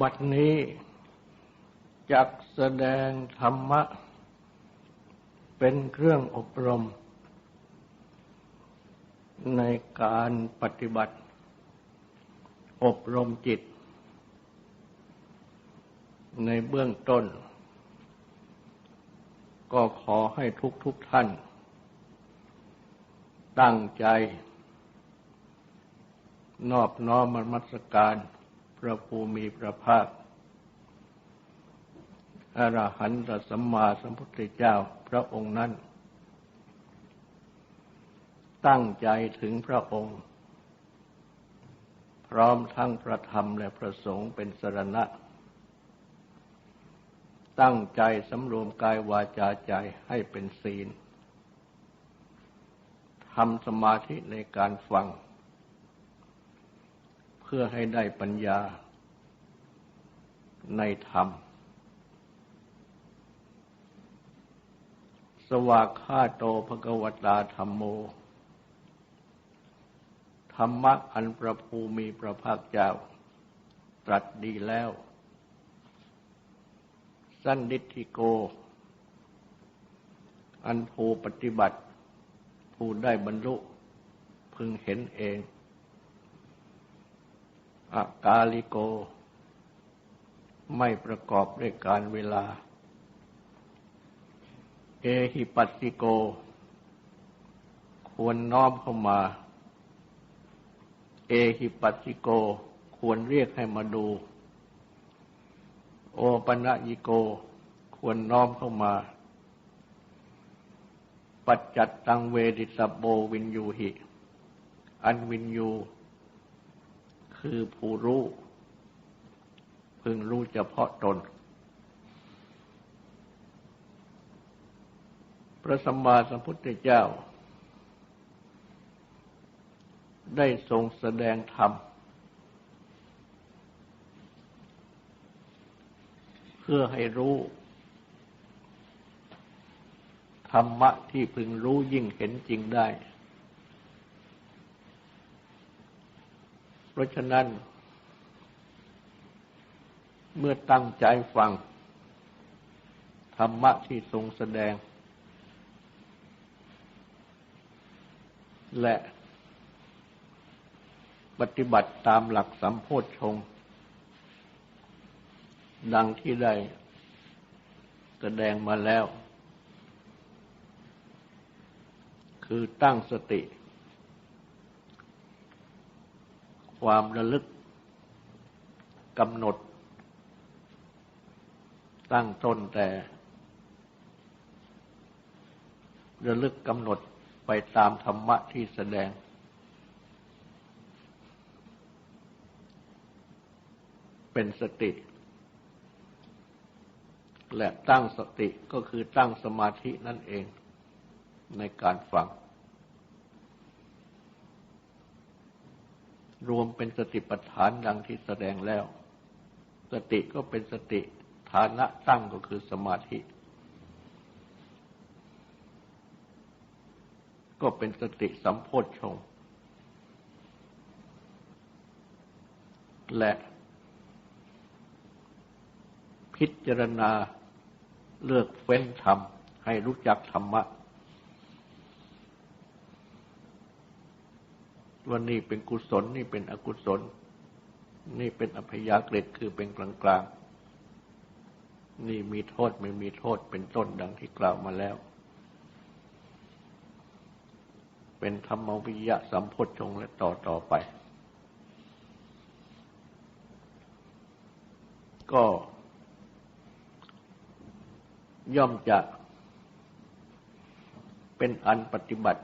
บัดนี้จักแสดงธรรมะ เป็นเครื่องอบรม ในการปฏิบัติ อบรมจิต ในเบื้องต้น ก็ขอให้ทุกทุกท่าน ตั้งใจ นอบน้อมมัสการ พระภูมิพระภาคอรหันตสัมมาสัมพุทธเจ้าพระองค์นั้น ตั้งใจถึงพระองค์ พร้อมทั้งพระธรรมและพระสงฆ์เป็นสรณะ ตั้งใจสำรวมกายวาจาใจให้เป็นศีลทำสมาธิในการฟัง เพื่อให้ได้ปัญญาในธรรม สวากขาโตภกวตาธรรมโม ธรรมะอันประภูมีพระภาคเจ้า ตรัสดีแล้ว สั้นดิธิโก อันภูปฏิบัติ ผู้ได้บรรลุพึงเห็นเอง อากาลิโก ไม่ประกอบด้วยการเวลา เอหิปัสสิโก ควรน้อมเข้ามา เอหิปัสสิโกควรเรียกให้มาดู โอปัญญิโกควรน้อมเข้ามา ปัจจัตตังเวดิสโบวินยูหิ อันวินยู คือผู้รู้ พึงรู้เฉพาะตน พระสัมมาสัมพุทธเจ้า ได้ทรงแสดงธรรม เพื่อให้รู้ ธรรมะที่พึงรู้ยิ่งเห็นจริงได้ เพราะฉะนั้น เมื่อตั้งใจฟัง ธรรมะที่ทรงแสดง และปฏิบัติตามหลักสัมโพธชง ดังที่ได้แสดงมาแล้ว คือตั้งสติ ความระลึกกำหนด ตั้งต้นแต่ระลึกกำหนดไปตามธรรมะที่แสดง เป็นสติ และตั้งสติก็คือตั้งสมาธินั่นเองในการฟัง รวมเป็นสติปัฏฐานดังที่แสดงแล้ว สติก็เป็นสติฐานะตั้งก็คือสมาธิ ก็เป็นสติสัมโพชฌงและพิจารณาเลือกเฟ้นธรรมให้รู้จักธรรมะ ว่านี่เป็นกุศลนี่เป็นอกุศล นี่เป็นอภยากฤตคือเป็นกลางกลางนี่มีโทษไม่มีโทษเป็นต้นดังที่กล่าวมาแล้ว เป็นธรรมวิยะสัมพชงและต่อต่อไป ก็ย่อมจะเป็นอันปฏิบัติ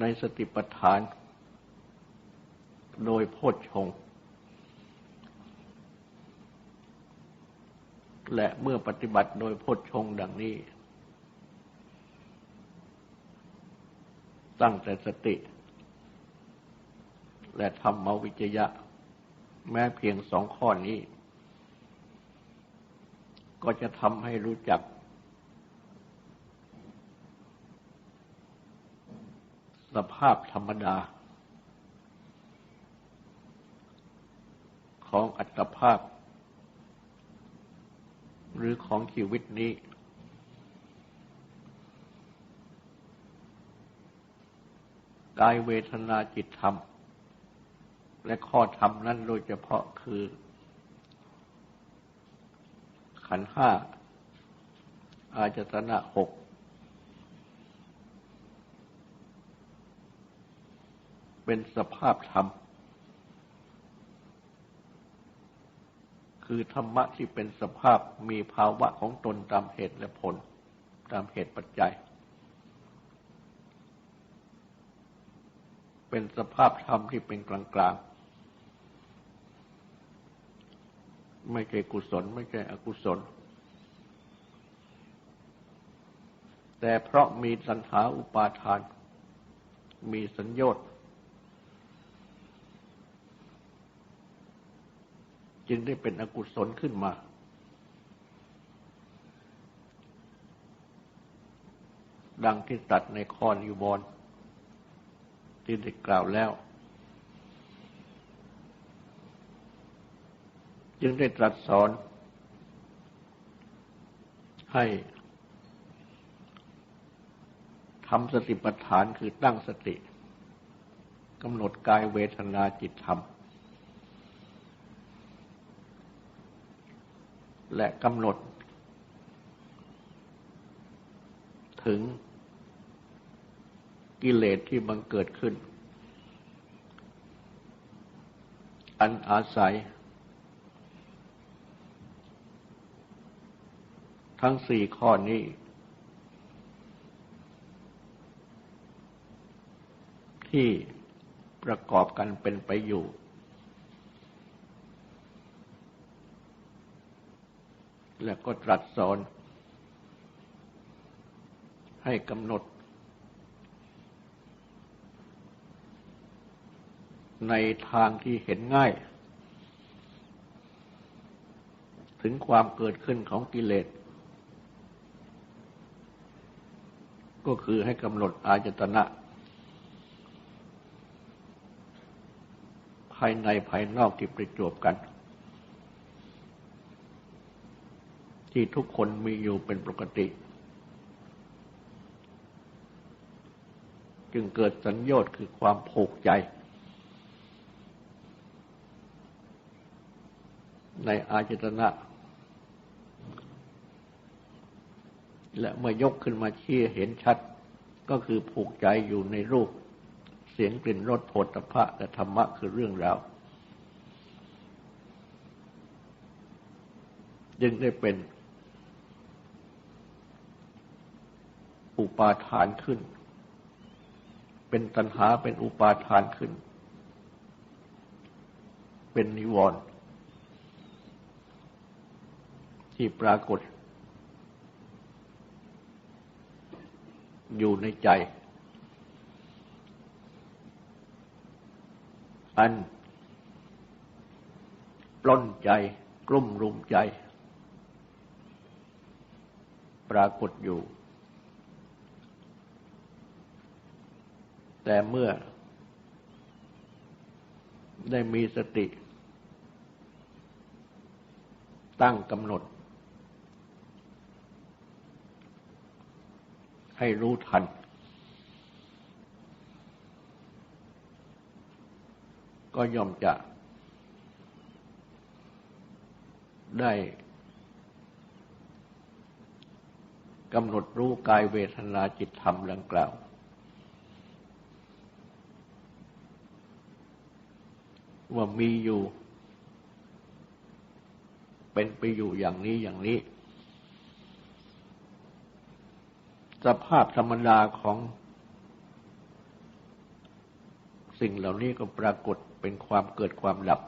ในสติปัฏฐาน โดยโพชฌงและเมื่อปฏิบัติโดยโพชฌงดังนี้ ตั้งแต่สติ และธรรมวิจยะ แม้เพียงสองข้อนี้ ก็จะทำให้รู้จัก สภาพธรรมดา ของอัตภาพ หรือของชีวิตนี้ กายเวทนาจิตธรรม และข้อธรรมนั้นโดยเฉพาะคือ ขันห้า อาจตนะหก เป็นสภาพธรรม คือธรรมะที่เป็นสภาพมีภาวะของตนตามเหตุและผล ตามเหตุปัจจัย เป็นสภาพธรรมที่เป็นกลางๆ ไม่ใช่กุศล ไม่ใช่อกุศลแต่เพราะมีสัญหาอุปาทาน มีสัญญต์ จึงได้เป็นอกุศลขึ้นมา ดังที่ตัดในข้อนิวรณ์ที่ได้กล่าวแล้ว จึงได้ตรัสสอน ให้ทำสติปัฏฐานคือตั้งสติกำหนดกายเวทนาจิตธรรม และกำหนด ถึงกิเลสที่บังเกิดขึ้น อันอาศัย ทั้งสี่ข้อนี้ ที่ประกอบกันเป็นไปอยู่ และก็ตรัสสอน ให้กำหนด ในทางที่เห็นง่าย ถึงความเกิดขึ้นของกิเลส ก็คือให้กำหนดอาจตนะ ภายในภายนอกที่ประจวบกัน ที่ทุกคนมีอยู่เป็นปกติ จึงเกิดสัญญาตคือความผูกใจ ในอาจตนะ และเมื่อยกขึ้นมาเชี้เห็นชัดก็คือผูกใจอยู่ในรูป เสียงกลิ่นรสโผฏฐะและธรรมะคือเรื่องราวจึงได้เป็น อุปาทานขึ้น เป็นตัณหาเป็นอุปาทานขึ้น เป็นนิวรณ์ที่ปรากฏ อยู่ในใจ อันปล้นใจกลุ่มรุมใจ ปรากฏอยู่ แต่เมื่อได้มีสติ ตั้งกำหนด ให้รู้ทัน ก็ย่อมจะ ได้กำหนดรู้กายเวทนาจิตธรรมดังกล่าว ว่ามีอยู่ เป็นไปอยู่อย่างนี้อย่างนี้ สภาพธรรมดาของสิ่งเหล่านี้ก็ปรากฏเป็นความเกิดความดับ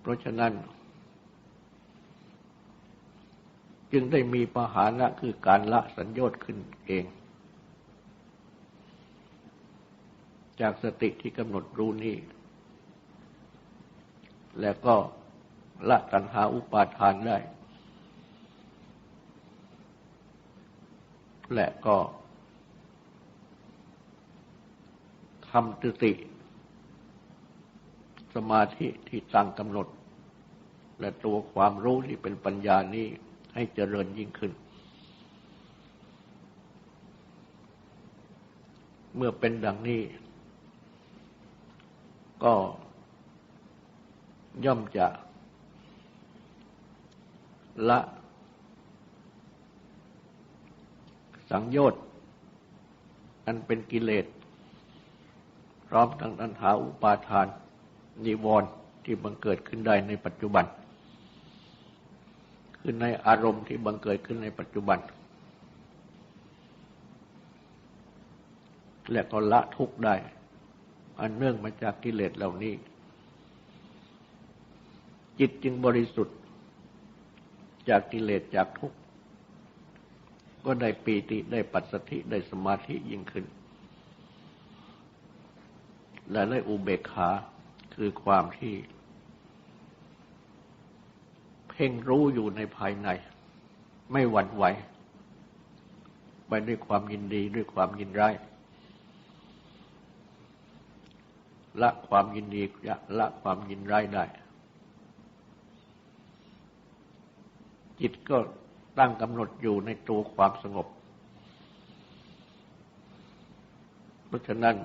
เพราะฉะนั้น จึงได้มีปหานะคือการละสัญญต์ขึ้นเอง จากสติที่กำหนดรู้นี้แล้วก็ละตัณหาอุปาทานได้ และก็ทำสติ สมาธิที่ตั้งกำหนด และตัวความรู้ที่เป็นปัญญานี้ให้เจริญยิ่งขึ้น เมื่อเป็นดังนี้ ก็ย่อมจะละ สังโยชน์ อันเป็นกิเลส พร้อมทั้งตัณหาอุปาทาน นิวรณ์ที่บังเกิดขึ้นได้ในปัจจุบัน คือในอารมณ์ที่บังเกิดขึ้นในปัจจุบัน และก็ละทุกข์ได้ อันเนื่องมาจากกิเลสเหล่านี้ จิตจึงบริสุทธิ์ จากกิเลสจากทุกข์ก็ได้ปีติได้ปัสสธิได้สมาธิยิ่งขึ้น และได้อุเบกขาคือความที่ เพ่งรู้อยู่ในภายใน ไม่หวั่นไหว ไปด้วยความยินดีด้วยความยินร้าย ละความยินดีละความยินร้ายได้ จิตก็ตั้งกำหนดอยู่ในตัวความสงบ เพราะฉะนั้น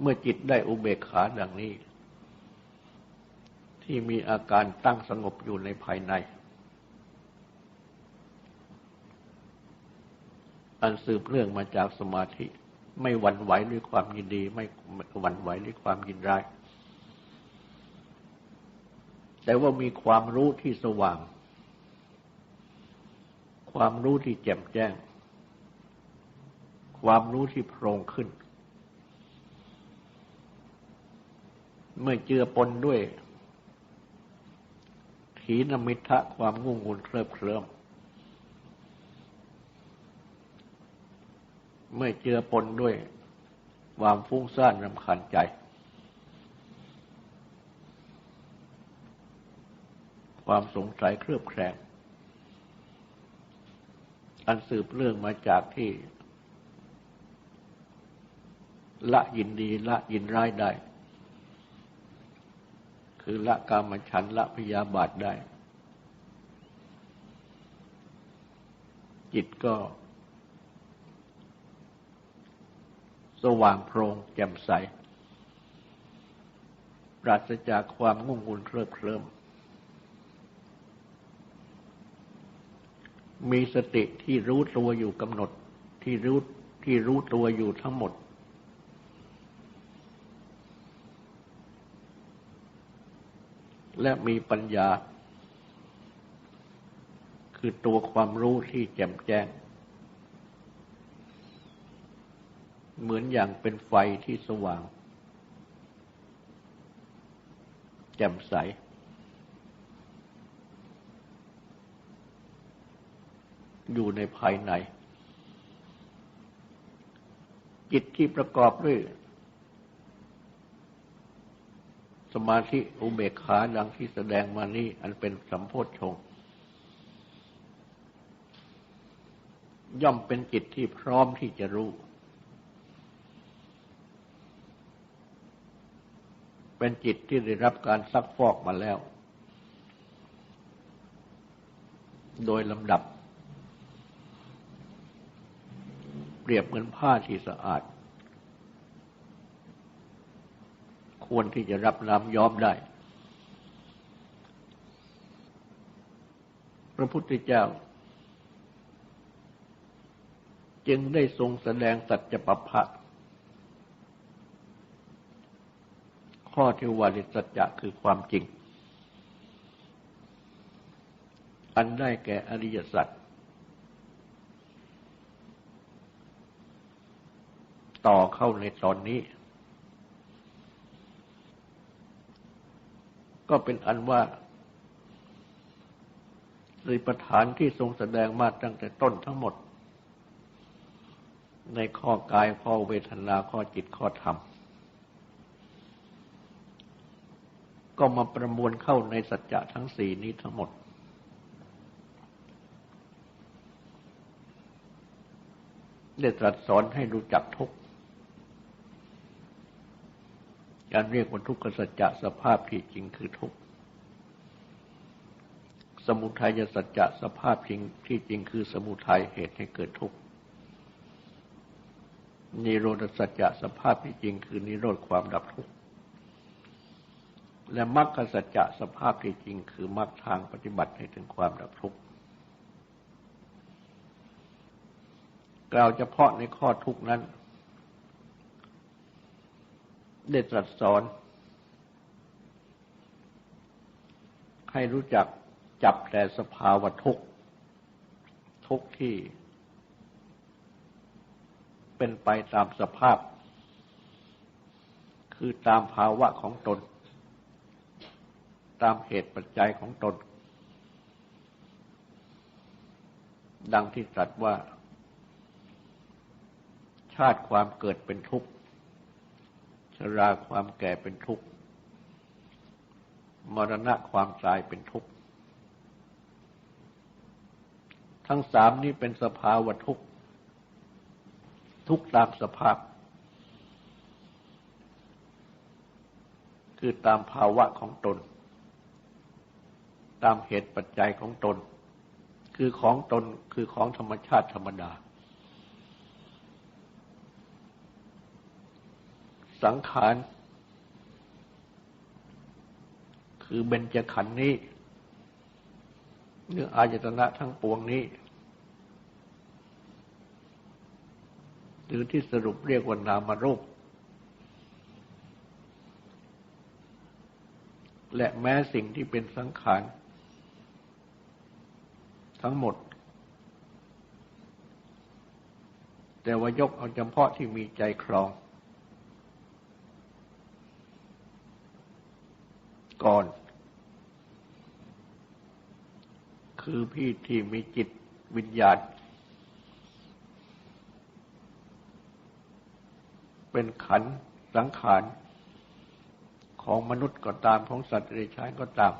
เมื่อจิตได้อุเบกขาดังนี้ ที่มีอาการตั้งสงบอยู่ในภายใน อันสืบเรื่องมาจากสมาธิ ไม่หวั่นไหวด้วยความยินดี ไม่หวั่นไหวด้วยความยินร้าย แต่ว่ามีความรู้ที่สว่าง ความรู้ที่แจ่มแจ้ง ความรู้ที่โพร่งขึ้น เมื่อเจือปนด้วย ถีนมิทะความงุ่งงุนเคลิบเคลิ้ม เมื่อเจือปนด้วยความฟุ้งซ่านรำคาญใจ ความสงสัยเครือบแคลงอันสืบเรื่องมาจากที่ ละยินดีละยินร้ายได้ คือละกามฉันละพยาบาทได้ จิตก็ สว่างโพรงแจ่มใส ปราศจากความงุ่งงุนเคลิบเคลิ้มมีสติที่รู้ตัวอยู่กำหนดที่รู้ที่รู้ตัวอยู่ทั้งหมด และมีปัญญา คือตัวความรู้ที่แจ่มแจ้ง เหมือนอย่างเป็นไฟที่สว่าง แจ่มใส อยู่ในภายใน จิตที่ประกอบด้วย สมาธิอุเบกขาดังที่แสดงมานี้ อันเป็นสัมโพธชงย่อมเป็นจิตที่พร้อมที่จะรู้ เป็นจิตที่ได้รับการซักฟอกมาแล้ว โดยลำดับ เปรียบเหมือนผ้าที่สะอาด ควรที่จะรับน้ำย้อมได้ พระพุทธเจ้า จึงได้ทรงแสดงสัจปัปพะ ข้อที่วาริสัจจะคือความจริง อันได้แก่อริยสัจต่อเข้าในตอนนี้ ก็เป็นอันว่าในประฐานที่ทรงแสดงมาตั้งแต่ต้นทั้งหมด ในข้อกายข้อเวทนาข้อจิตข้อธรรม ก็มาประมวลเข้าในสัจจะทั้งสี่นี้ทั้งหมด ได้ตรัสสอนให้รู้จักทุกข์การเรียกว่าทุกขสัจจะสภาพที่จริงคือทุกข์สมุทัยสัจจะสภาพจริงที่จริงคือสมุทัยเหตุให้เกิดทุกข์นิโรธสัจจะสภาพที่จริงคือนิโรธความดับทุกข์ และมรรคสัจจะสภาพที่จริงคือมรรคทางปฏิบัติให้ถึงความดับทุกข์กล่าวเฉพาะในข้อทุกข์นั้น ได้ตรัสสอน ให้รู้จักจับแต่สภาวะทุกข์ทุกที่ เป็นไปตามสภาพ คือตามภาวะของตน ตามเหตุปัจจัยของตน ดังที่ตรัสว่า ชาติความเกิดเป็นทุกข์ ชราความแก่เป็นทุกข์ มรณะความตายเป็นทุกข์ ทั้งสามนี้เป็นสภาวะทุกข์ ทุกตามสภาพคือตามภาวะของตน ตามเหตุปัจจัยของตน คือของตนคือของธรรมชาติธรรมดา สังขาร คือเบญจขันธ์นี้เรื่องอายตนะทั้งปวงนี้หรือที่สรุปเรียกว่านามรูป และแม้สิ่งที่เป็นสังขาร ทั้งหมด แต่ว่ายกเอาเฉพาะที่มีใจครอง ก่อน คือพี่ที่มีจิตวิญญาณเป็นขันสังขารของมนุษย์ก็ตามของสัตว์เดรัจฉานก็ตาม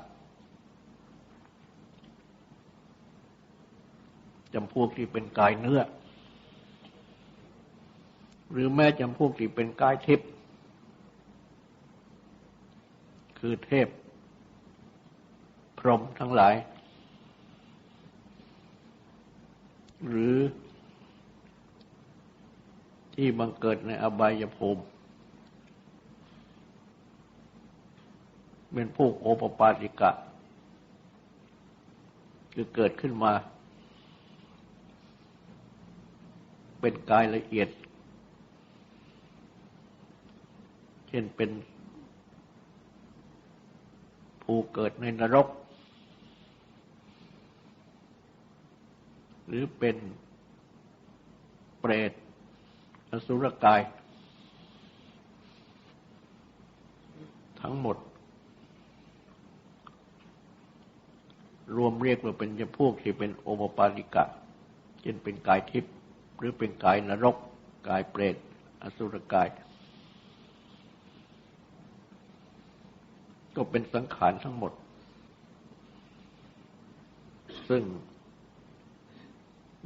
จำพวกที่เป็นกายเนื้อ หรือแม้จำพวกที่เป็นกายทิพย์คือเทพ พรหมทั้งหลาย หรือที่บังเกิดในอบายภูมิเป็นพวกโอปปาติกะ คือเกิดขึ้นมา เป็นกายละเอียด เช่นเป็นผู้เกิดในนรก หรือเป็นเปรตอสุรกาย ทั้งหมด รวมเรียกว่าเป็นจำพวกที่เป็นโอมปาลิกะเช่นเป็นกายทิพย์ หรือเป็นกายนรก กายเปรตอสุรกาย ก็เป็นสังขารทั้งหมด ซึ่ง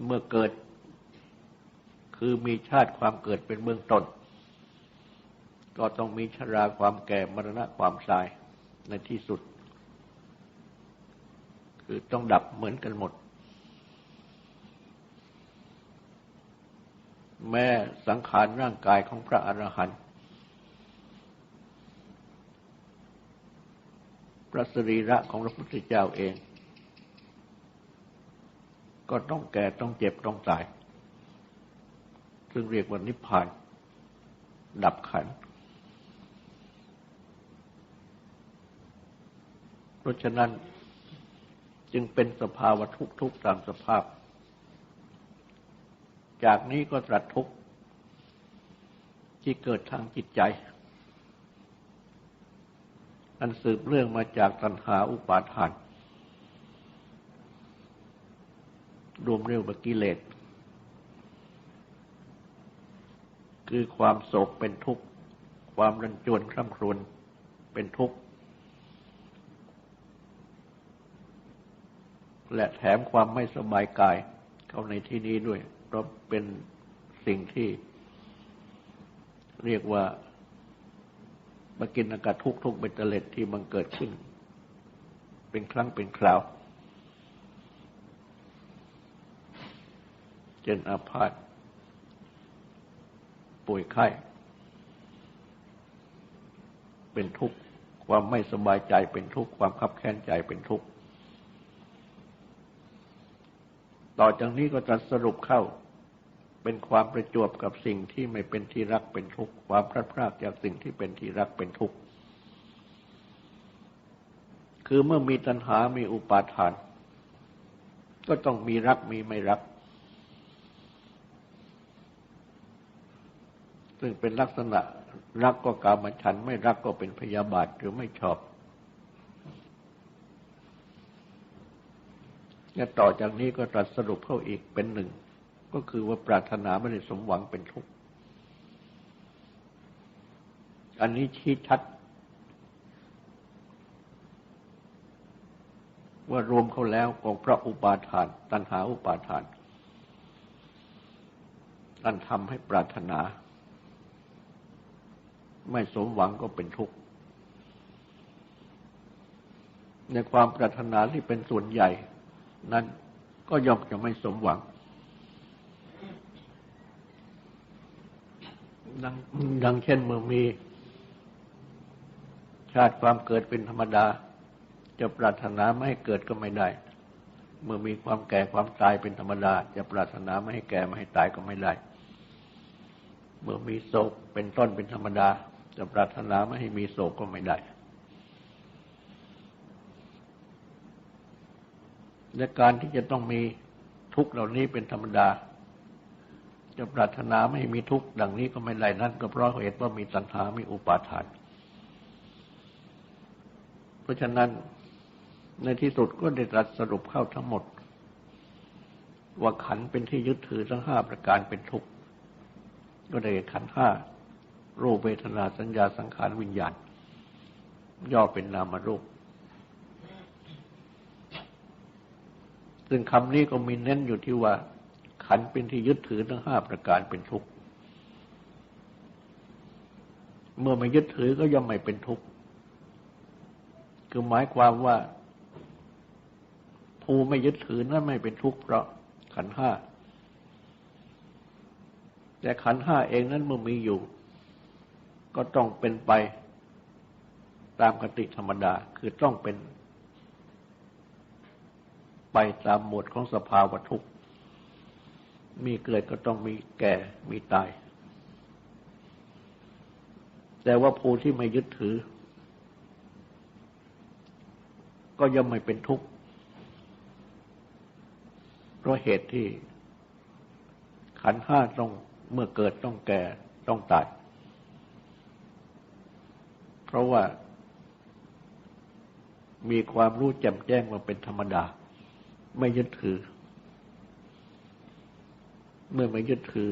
เมื่อเกิด คือมีชาติความเกิดเป็นเบื้องต้น ก็ต้องมีชราความแก่มรณะความตายในที่สุด คือต้องดับเหมือนกันหมด แม้สังขารร่างกายของพระอรหันต์พระสรีระของพระพุทธเจ้าเอง ก็ต้องแก่ต้องเจ็บต้องตาย ซึ่งเรียกว่านิพพาน ดับขัน เพราะฉะนั้นจึงเป็นสภาวะทุกทุกตามสภาพ จากนี้ก็ตรัสทุกที่เกิดทางจิตใจ อันสืบเรื่องมาจากตัณหาอุปาทาน รวมเรียกว่ากิเลส คือความโศกเป็นทุกข์ ความรันจวนคร่ำครวญเป็นทุกข์ และแถมความไม่สบายกายเข้าในที่นี้ด้วย ราะเป็นสิ่งที่เรียกว่ามากินอากาศทุกทุกเบตเตเล็ดที่มันเกิดขึ้น เป็นครั้งเป็นคราวเจนอาพาธป่วยไข้ เป็นทุกข์ความไม่สบายใจเป็นทุกข์ความขับแค้นใจเป็นทุกข์ต่อจากนี้ก็จะสรุปเข้า เป็นความประจวบกับสิ่งที่ไม่เป็นที่รักเป็นทุกข์ความพลาดพลาดจากสิ่งที่เป็นที่รักเป็นทุกข์คือเมื่อมีตัณหา มีอุปาทาน ก็ต้องมีรักมีไม่รัก ซึ่งเป็นลักษณะรักก็กามฉัน ไม่รักก็เป็นพยาบาทหรือไม่ชอบและต่อจากนี้ก็ตรัสสรุปเข้าอีกเป็นหนึ่ง ก็คือว่าปรารถนาไม่ได้สมหวังเป็นทุกข์ อันนี้ชี้ชัด ว่ารวมเขาแล้วของพระอุปาทาน ตัณหาอุปาทาน อันทำให้ปรารถนา ไม่สมหวังก็เป็นทุกข์ ในความปรารถนาที่เป็นส่วนใหญ่ นั้นก็ย่อมจะไม่สมหวัง ดังดังเช่นเมื่อมีชาติความเกิดเป็นธรรมดา จะปรารถนาไม่ให้เกิดก็ไม่ได้ เมื่อมีความแก่ความตายเป็นธรรมดา จะปรารถนาไม่ให้แก่ไม่ให้ตายก็ไม่ได้ เมื่อมีโศกเป็นต้นเป็นธรรมดา จะปรารถนาไม่ให้มีโศกก็ไม่ได้ และการที่จะต้องมีทุกเหล่านี้เป็นธรรมดา จะปรารถนาไม่มีทุกข์ดังนี้ก็ไม่ไรนั่นก็เพราะเหตุว่ามีสันหา มีอุปาทาน เพราะฉะนั้นในที่สุดก็ได้ตรัสสรุปเข้าทั้งหมด ว่าขันเป็นที่ยึดถือทั้งห้าประการเป็นทุกข์ ก็ได้ขันห้ารูปเวทนาสัญญาสังขารวิญญาณ ย่อเป็นนามรูป ซึ่งคำนี้ก็มีเน้นอยู่ที่ว่า ขันเป็นที่ยึดถือทั้งห้าประการเป็นทุกข์ เมื่อไม่ยึดถือก็ย่อมไม่เป็นทุกข์ คือหมายความว่า ผู้ไม่ยึดถือนั้นไม่เป็นทุกข์เพราะขันห้า แต่ขันห้าเองนั้นเมื่อมีอยู่ ก็ต้องเป็นไปตามกติธรรมดา คือต้องเป็น ไปตามหมวดของสภาวะทุกข์ มีเกิดก็ต้องมีแก่มีตาย แต่ว่าผู้ที่ไม่ยึดถือ ก็ย่อมไม่เป็นทุกข์เพราะเหตุที่ขันห้าต้องเมื่อเกิดต้องแก่ต้องตาย เพราะว่ามีความรู้แจ่มแจ้งว่าเป็นธรรมดา ไม่ยึดถือ เมื่อไม่ยึดถือ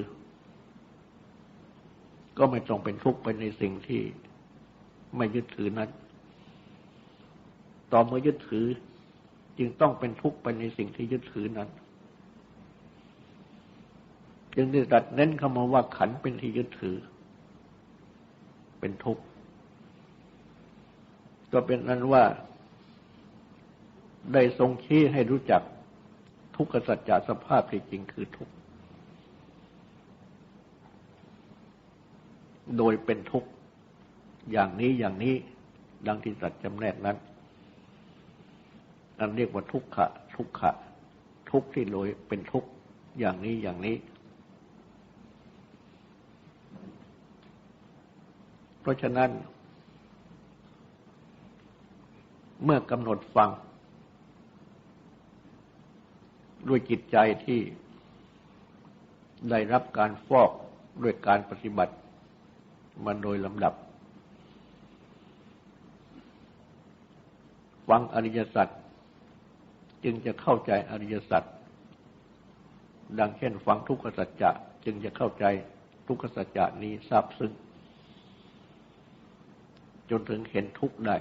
ก็ไม่ต้องเป็นทุกข์ไปในสิ่งที่ไม่ยึดถือนั้น ต่อเมื่อยึดถือ จึงต้องเป็นทุกข์ไปในสิ่งที่ยึดถือนั้น จึงได้ตัดเน้นคำว่าขันเป็นที่ยึดถือ เป็นทุกข์ ก็เป็นนั้นว่า ได้ทรงชี้ให้รู้จักทุกขสัจจะสภาพที่จริงคือทุกข์ โดยเป็นทุกข์อย่างนี้อย่างนี้ดังที่สัจจำแนกนั้น อันเรียกว่าทุกขะ ทุกขะ ทุกที่โดยเป็นทุกข์อย่างนี้อย่างนี้ เพราะฉะนั้น เมื่อกำหนดฟัง ด้วยจิตใจที่ได้รับการฟอกด้วยการปฏิบัติ มาโดยลำดับ ฟังอริยสัจจึงจะเข้าใจอริยสัจดังเช่น ฟังทุกขสัจจะจึงจะเข้าใจทุกขสัจจะนี้ทราบซึ้งจนถึงเห็นทุกข์ได้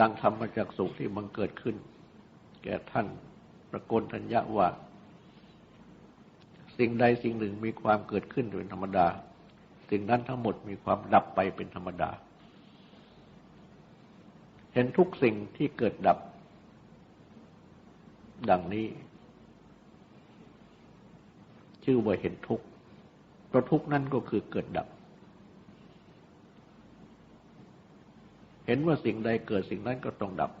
ดังธรรมจากสุขที่มันเกิดขึ้น แก่ท่านประกลทัญญาว่า สิ่งใดสิ่งหนึ่งมีความเกิดขึ้นโดยธรรมดา สิ่งนั้นทั้งหมดมีความดับไปเป็นธรรมดา เห็นทุกสิ่งที่เกิดดับ ดังนี้ ชื่อว่าเห็นทุกข์เพราะทุกข์นั้นก็คือเกิดดับ เห็นว่าสิ่งใดเกิดสิ่งนั้นก็ต้องดับ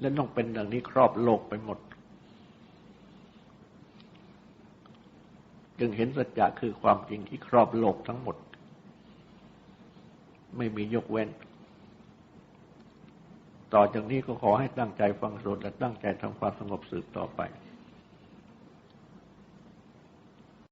และต้องเป็นดังนี้ครอบโลกไปหมด จึงเห็นสัจจะคือความจริงที่ครอบโลกทั้งหมด ไม่มียกเว้น ต่อจากนี้ก็ขอให้ตั้งใจฟังสวดและตั้งใจทำความสงบสืบต่อไป